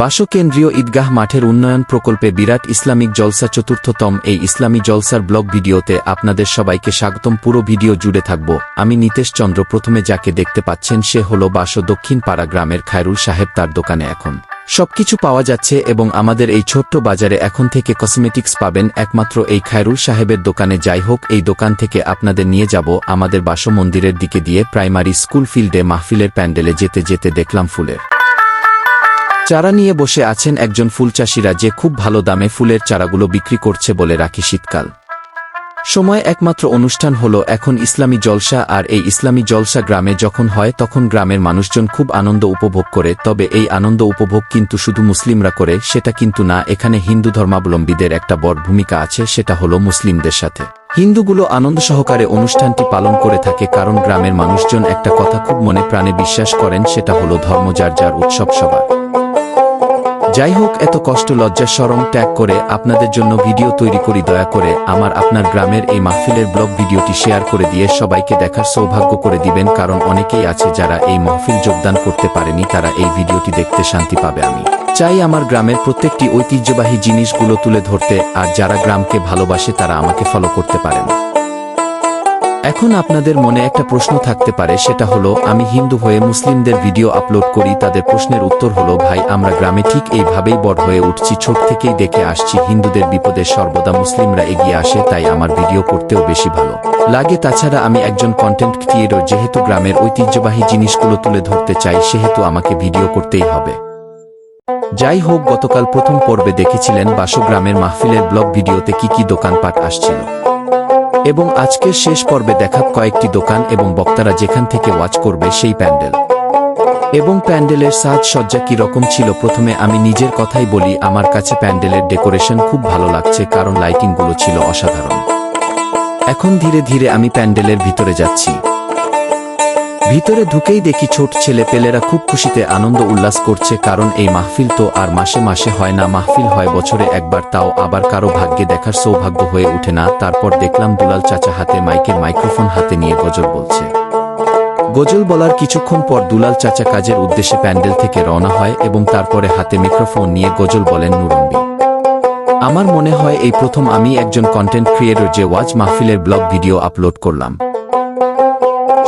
বাসো কেন্দ্রীয় ঈদগাহ মাঠের উন্নয়ন প্রকল্পে বিরাট ইসলামিক জলসা চতুর্থতম এই ইসলামী জলসার ব্লগ ভিডিওতে আপনাদের সবাইকে স্বাগতম। পুরো ভিডিও জুড়ে থাকব। আমি নিতেশ চন্দ্র, প্রথমে যাকে দেখতে পাচ্ছেন সে হল বাসো দক্ষিণ পাড়া গ্রামের খায়রুল সাহেব, তার দোকানে এখন। সবকিছু পাওয়া যাচ্ছে এবং আমাদের এই ছোট্ট বাজারে এখন থেকে কসমেটিক্স পাবেন একমাত্র এই খায়রুল সাহেবের দোকানে। যাই হোক, এই দোকান থেকে আপনাদের নিয়ে যাব আমাদের বাসো মন্দিরের দিকে দিয়ে প্রাইমারি স্কুল ফিল্ডে মাহফিলের প্যান্ডেলে যেতে যেতে দেখলাম ফুলের। চারা নিয়ে বসে আছেন একজন ফুলচাষিরা যে খুব ভালো দামে ফুলের চারাগুলো বিক্রি করছে বলে রাখি শীতকাল। সময় একমাত্র অনুষ্ঠান হল এখন ইসলামী জলসা আর এই ইসলামী জলসা গ্রামে যখন হয় তখন গ্রামের মানুষজন খুব আনন্দ উপভোগ করে, তবে এই আনন্দ উপভোগ কিন্তু শুধু মুসলিমরা করে, সেটা কিন্তু না, এখানে হিন্দু ধর্মাবলম্বীদের একটা বড় ভূমিকা আছে, সেটা হলো মুসলিমদের সাথে। হিন্দুগুলো আনন্দ সহকারে অনুষ্ঠানটি পালন করে থাকে কারণ গ্রামের মানুষজন একটা কথা খুব মনে প্রাণে বিশ্বাস করেন, সেটা হলো ধর্ম যার যার উৎসব সবার। যাই হোক এত কষ্ট, লজ্জা সরম ত্যাগ করে আপনাদের জন্য ভিডিও তৈরি করি, দয়া করে আমার, আপনার গ্রামের এই মাহফিলের ব্লগ ভিডিওটি শেয়ার করে দিয়ে সবাইকে দেখার সৌভাগ্য করে দিবেন, কারণ অনেকেই আছে যারা এই মাহফিল যোগদান করতে পারেনি, তারা এই ভিডিওটি দেখতে শান্তি পাবে আমি। চাই আমার গ্রামের প্রত্যেকটি ঐতিহ্যবাহী জিনিসগুলো তুলে ধরতে, আর যারা গ্রামকে ভালোবাসে তারা আমাকে ফলো করতে পারেন। এখন আপনাদের মনে একটা প্রশ্ন থাকতে পারে, সেটা হলো, আমি হিন্দু হয়ে মুসলিমদের ভিডিও আপলোড করি, তাদের প্রশ্নের উত্তর হলো, ভাই, আমরা গ্রামে ঠিক এইভাবেই বড় হয়ে উঠছি, ছোট থেকেই দেখে আসছি, হিন্দুদের বিপদে সর্বদা মুসলিমরা এগিয়ে আসে, তাই আমার ভিডিও করতেও বেশি ভালো। লাগে তাছাড়া আমি একজন কন্টেন্ট ক্রিয়েটর যেহেতু গ্রামের ঐতিহ্যবাহী জিনিসগুলো তুলে ধরতে চাই, সেহেতু আমাকে ভিডিও করতেই হবে। যাই হোক, গতকাল প্রথম পর্বে দেখেছিলেন বাসগ্রামের মাহফিলের ব্লগ ভিডিওতে কি কি দোকানপাট আসছিল। এবং আজকের শেষ পর্বে দেখা কয়েকটি দোকান এবং বক্তারা যেখান থেকে ওয়াচ করবে সেই প্যান্ডেল। এবং প্যান্ডেলের সাজসজ্জা কি রকম ছিল? প্রথমে আমি নিজের কথাই বলি, আমার কাছে প্যান্ডেলের ডেকোরেশন খুব ভালো লাগছে, কারণ লাইটিংগুলো ছিল অসাধারণ। এখন ধীরে ধীরে আমি প্যান্ডেলের ভিতরে যাচ্ছি। ভিতরে ঢুকেই দেখি ছোট ছেলে পেলেরা খুব খুশিতে আনন্দ উল্লাস করছে, কারণ এই মাহফিল তো আর মাসে মাসে হয় না। মাহফিল হয় বছরে একবার, তাও আবার কারও ভাগ্যে দেখার সৌভাগ্য হয়ে ওঠে না। তারপর দেখলাম দুলাল চাচা হাতে মাইকের মাইক্রোফোন হাতে নিয়ে গজল বলছে। গজল বলার কিছুক্ষণ পর দুলাল চাচা কাজের উদ্দেশ্যে প্যান্ডেল থেকে রওনা হয় এবং তারপরে হাতে মিক্রোফোন নিয়ে গজল বলেন নুরম্বি আমার মনে হয় এই প্রথম আমি একজন কন্টেন্ট ক্রিয়েটর যে ওয়াজ মাহফিলের ব্লগ ভিডিও আপলোড করলাম।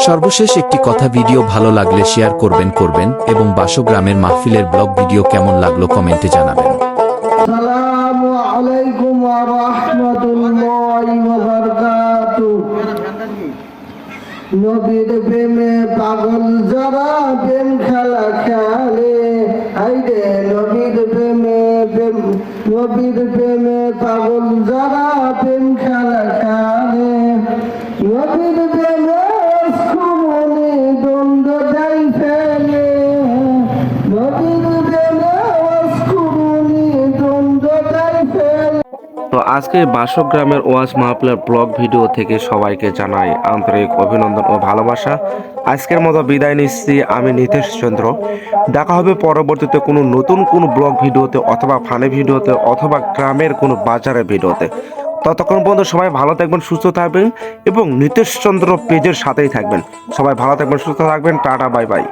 সর্বশেষ একটি কথা ভিডিও ভালো লাগলে শেয়ার করবেন করবেন এবং বাসগ্রামের মাহফিলের ব্লগ ভিডিও কেমন লাগল কমেন্টে জানাবেন। নবীর প্রেমে পাগল যারা প্রেম খেলা খেলে হাইরে নবীর প্রেমে প্রেম, নবীর প্রেমে পাগল যারা প্রেম খেলা খেলে, নবীর প্রেমে তো আজকে বাসক গ্রামের ওয়াজ মাহফিলের ব্লগ ভিডিও থেকে সবাইকে জানাই আন্তরিক অভিনন্দন ও ভালোবাসা। আজকের মতো বিদায় নিচ্ছি, আমি নীতিশ চন্দ্র। দেখা হবে পরবর্তীতে কোনো নতুন কোনো ব্লগ ভিডিওতে অথবা ফানে ভিডিওতে অথবা গ্রামের কোনো বাজারের ভিডিওতে। ততক্ষণ পর্যন্ত সবাই ভালো থাকবেন, সুস্থ থাকবেন এবং নিতেশচন্দ্র পেজের সাথেই থাকবেন। সবাই ভালো থাকবেন, সুস্থ থাকবেন, টাটা, বাই বাই।